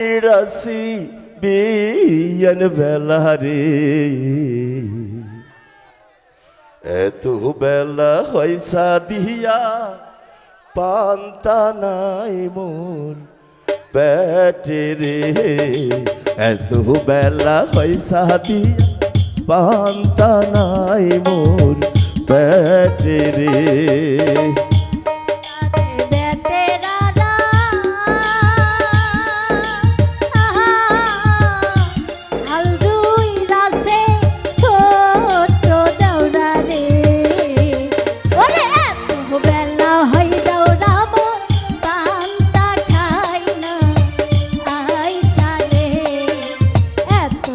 রাশি বিয়ন বেলা রে এত বেলা হয়সা দিয়া পান্তা নাই মোর পেটে রে এত বেলা হয়সা দিয়া পান্তা নাই মোর পেটে রে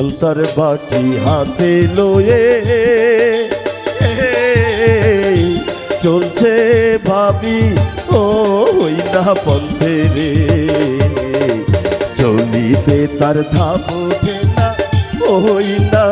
অন্তর বাটি হাতে লয়ে চলছে ভাবি ও ওই না পন্থে রে। চলিতে তার ধাপ ওই না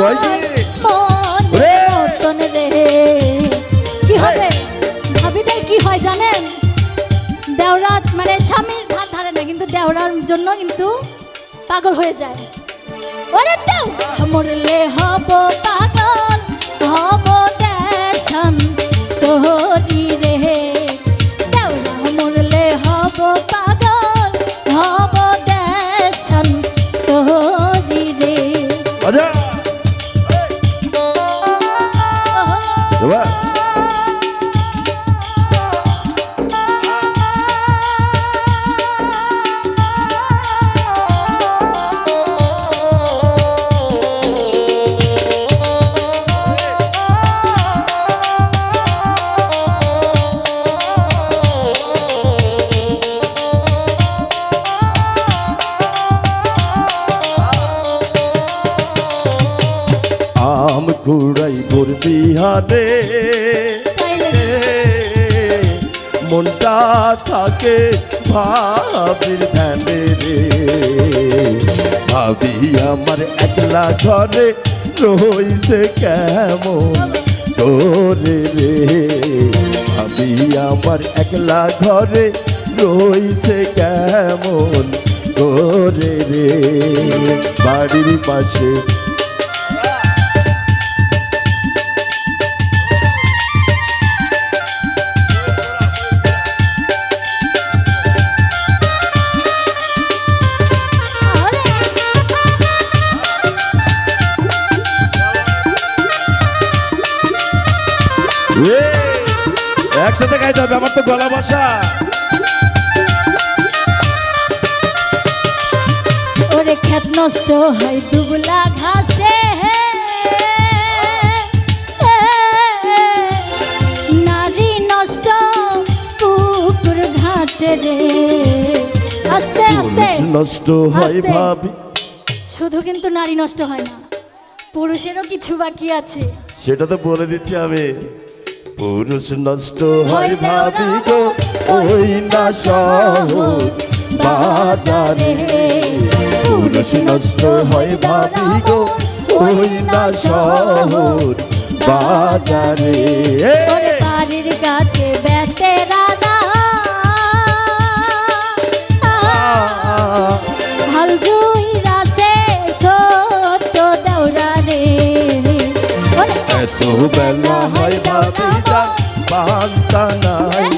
কি? মানে স্বামীর ধার ধারে না, কিন্তু দেওরার জন্য কিন্তু পাগল হয়ে যায়। মরলে হব পাগল, হব দেশন বাবা আম কুড়াই ভোর বিহারে। তাই নাকি? মনটা থাকে ভাবির ধ্যানে রে। ভাবি আমার একলা ঘরে রইছে কেমন তোরে রে। ভাবি আমার একলা ঘরে রইছে কেমন তোরে রে। বাড়ির পাশে একসাথে গাইতে হবে আমার তো গলা বসা। ওরে ক্ষেত নষ্ট হয় দুবলা ঘাসে নারী নষ্ট পুকুর ঘাটে রে। আস্তে আস্তে নষ্ট হয় ভাবি। শুধু কিন্তু নারী নষ্ট হয় না পুরুষেরও কিছু বাকি আছে। সেটা তো বলে দিচ্ছি আমি। পুরুষ নষ্ট হয় ভাবি গো ওই না শহর বাজারে। পুরুষ নষ্ট হয় ভাবি গো ওই না শহর বাজারে। বাড়ির কাছে এত বেলা হয় পিতা বান্তা নাই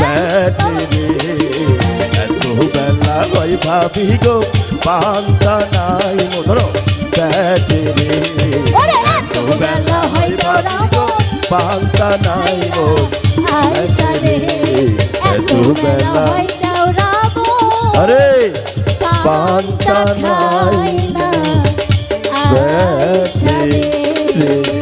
ব্যাটে রে এত বেলা লয় ভাবি গো বান্তা নাই মো ধরো ব্যাটে রে এত বেলা হয় ভাবি গো বান্তা নাই মো এত বেলা আরে বান্তা নাই না। ব্যাটে রে